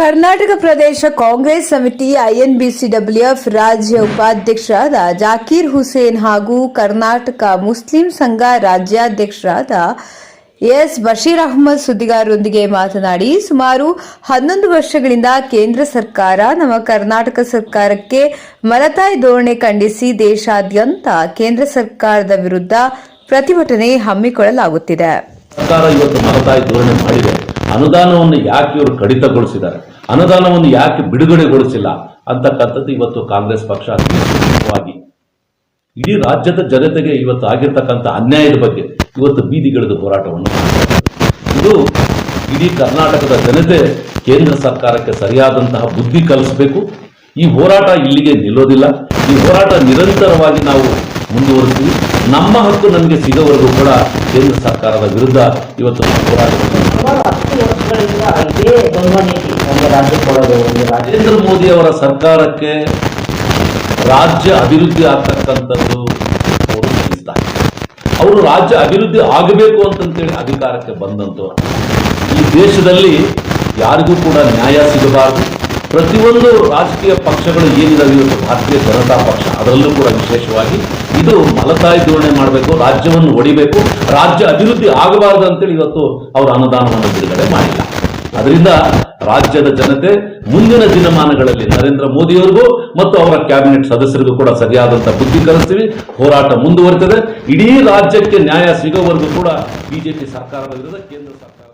ಕರ್ನಾಟಕ ಪ್ರದೇಶ ಕಾಂಗ್ರೆಸ್ ಸಮಿತಿ ಐಎನ್ಬಿಸಿಡಬ್ಲ್ಯೂಎಫ್ ರಾಜ್ಯ ಉಪಾಧ್ಯಕ್ಷರಾದ ಜಾಕೀರ್ ಹುಸೇನ್ ಹಾಗೂ ಕರ್ನಾಟಕ ಮುಸ್ಲಿಂ ಸಂಘ ರಾಜ್ಯಾಧ್ಯಕ್ಷರಾದ ಎಸ್ ಬಶೀರ್ ಅಹಮದ್ ಸುದ್ದಿಗಾರರೊಂದಿಗೆ ಮಾತನಾಡಿ, ಸುಮಾರು ಹನ್ನೊಂದು ವರ್ಷಗಳಿಂದ ಕೇಂದ್ರ ಸರ್ಕಾರ ನಮ್ಮ ಕರ್ನಾಟಕ ಸರ್ಕಾರಕ್ಕೆ ಮಲತಾಯಿ ಧೋರಣೆ ಖಂಡಿಸಿ ದೇಶಾದ್ಯಂತ ಕೇಂದ್ರ ಸರ್ಕಾರದ ವಿರುದ್ಧ ಪ್ರತಿಭಟನೆ ಹಮ್ಮಿಕೊಳ್ಳಲಾಗುತ್ತಿದೆ. ಸರ್ಕಾರ ಇವತ್ತು ಮಲತಾಯಿ ಧೋರಣೆ ಮಾಡಿದೆ. ಅನುದಾನವನ್ನು ಯಾಕೆ ಇವರು ಕಡಿತಗೊಳಿಸಿದ್ದಾರೆ? ಅನುದಾನವನ್ನು ಯಾಕೆ ಬಿಡುಗಡೆಗೊಳಿಸಿಲ್ಲ? ಅಂತಕ್ಕಂಥದ್ದು ಇವತ್ತು ಕಾಂಗ್ರೆಸ್ ಪಕ್ಷ ಅತಿ ಇಡೀ ರಾಜ್ಯದ ಜನತೆಗೆ ಇವತ್ತು ಆಗಿರ್ತಕ್ಕಂಥ ಅನ್ಯಾಯದ ಬಗ್ಗೆ ಇವತ್ತು ಬೀದಿಗಿಳಿದು ಹೋರಾಟವನ್ನು ಇದು ಇಡೀ ಕರ್ನಾಟಕದ ಜನತೆ ಕೇಂದ್ರ ಸರ್ಕಾರಕ್ಕೆ ಸರಿಯಾದಂತಹ ಬುದ್ಧಿ ಕಲಿಸಬೇಕು. ಈ ಹೋರಾಟ ಇಲ್ಲಿಗೆ ನಿಲ್ಲೋದಿಲ್ಲ. ಈ ಹೋರಾಟ ನಿರಂತರವಾಗಿ ನಾವು ಮುಂದುವರಿಸ್ತೀವಿ. ನಮ್ಮ ಹಕ್ಕು ನಮಗೆ ಸಿಗೋವರೆಗೂ ಕೂಡ ಕೇಂದ್ರ ಸರ್ಕಾರದ ವಿರುದ್ಧ ಇವತ್ತು ಹೋರಾಟ ಸುಮಾರು ಹತ್ತು ವರ್ಷಗಳಿಂದ ಇದೇ ದ್ವಂದ್ವ ನೀತಿ. ಒಂದು ರಾಜ್ಯ ಕೊಡೋದು ಒಂದು ರಾಜ್ಯ. ನರೇಂದ್ರ ಮೋದಿ ಅವರ ಸರ್ಕಾರಕ್ಕೆ ರಾಜ್ಯ ಅಭಿವೃದ್ಧಿ ಆಗ್ತಕ್ಕಂಥದ್ದು ಅವರು ಅವರು ರಾಜ್ಯ ಅಭಿವೃದ್ಧಿ ಆಗಬೇಕು ಅಂತಂತೇಳಿ ಅಧಿಕಾರಕ್ಕೆ ಬಂದಂಥವ್ರು. ಈ ದೇಶದಲ್ಲಿ ಯಾರಿಗೂ ಕೂಡ ನ್ಯಾಯ ಸಿಗಬಾರದು. ಪ್ರತಿಯೊಂದು ರಾಜಕೀಯ ಪಕ್ಷಗಳು ಏನಿದಾವೆ ಇವತ್ತು ಭಾರತೀಯ ಜನತಾ ಪಕ್ಷ. ಅದರಲ್ಲೂ ಕೂಡ ವಿಶೇಷವಾಗಿ ಇದು ಮಲತಾಯಿ ಧೋರಣೆ ಮಾಡಬೇಕು, ರಾಜ್ಯವನ್ನು ಒಡಿಬೇಕು. ರಾಜ್ಯ ಅಭಿವೃದ್ಧಿ ಆಗಬಾರದು ಅಂತೇಳಿ ಇವತ್ತು ಅವರು ಅನುದಾನವನ್ನು ಬಿಡುಗಡೆ ಮಾಡಿಲ್ಲ. ಅದರಿಂದ ರಾಜ್ಯದ ಜನತೆ ಮುಂದಿನ ದಿನಮಾನಗಳಲ್ಲಿ ನರೇಂದ್ರ ಮೋದಿಯವರಿಗೂ ಮತ್ತು ಅವರ ಕ್ಯಾಬಿನೆಟ್ ಸದಸ್ಯರಿಗೂ ಕೂಡ ಸರಿಯಾದಂತಹ ಬುದ್ಧಿ ಕಲಿಸ್ತೀವಿ. ಹೋರಾಟ ಮುಂದುವರಿತದೆ. ಇಡೀ ರಾಜ್ಯಕ್ಕೆ ನ್ಯಾಯ ಸಿಗೋವರೆಗೂ ಕೂಡ ಬಿಜೆಪಿ ಸರ್ಕಾರದ ವಿರುದ್ಧ ಕೇಂದ್ರ ಸರ್ಕಾರ